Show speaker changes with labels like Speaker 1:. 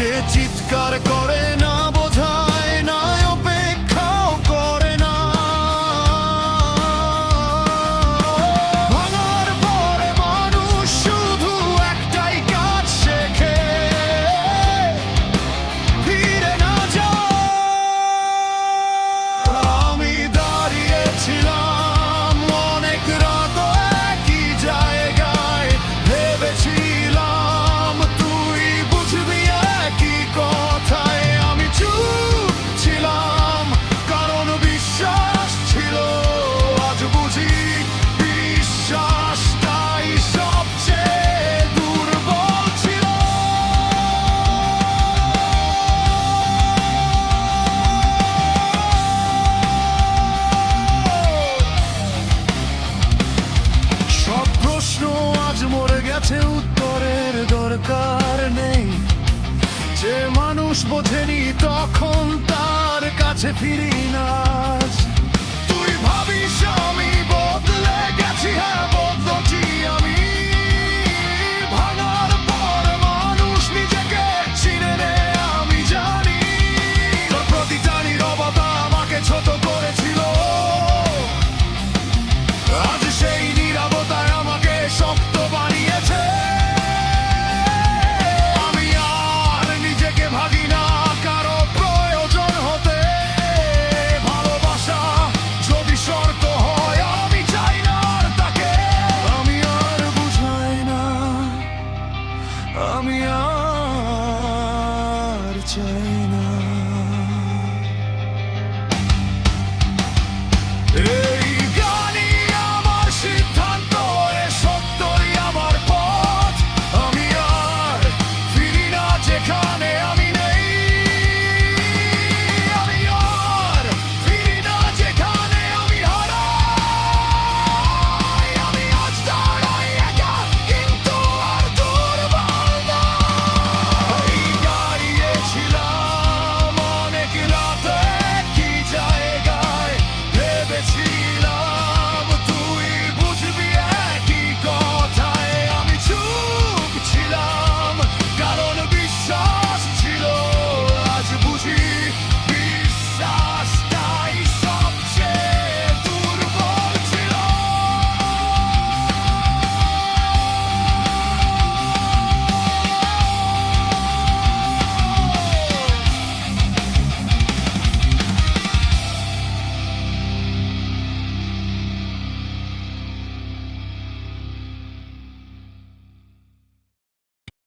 Speaker 1: সে চিৎকার করে না। বোঝেনি তখন তার কাছে ফিরি না তুই ভাবিস আমি বদলে গেছি হ্যাঁ me on.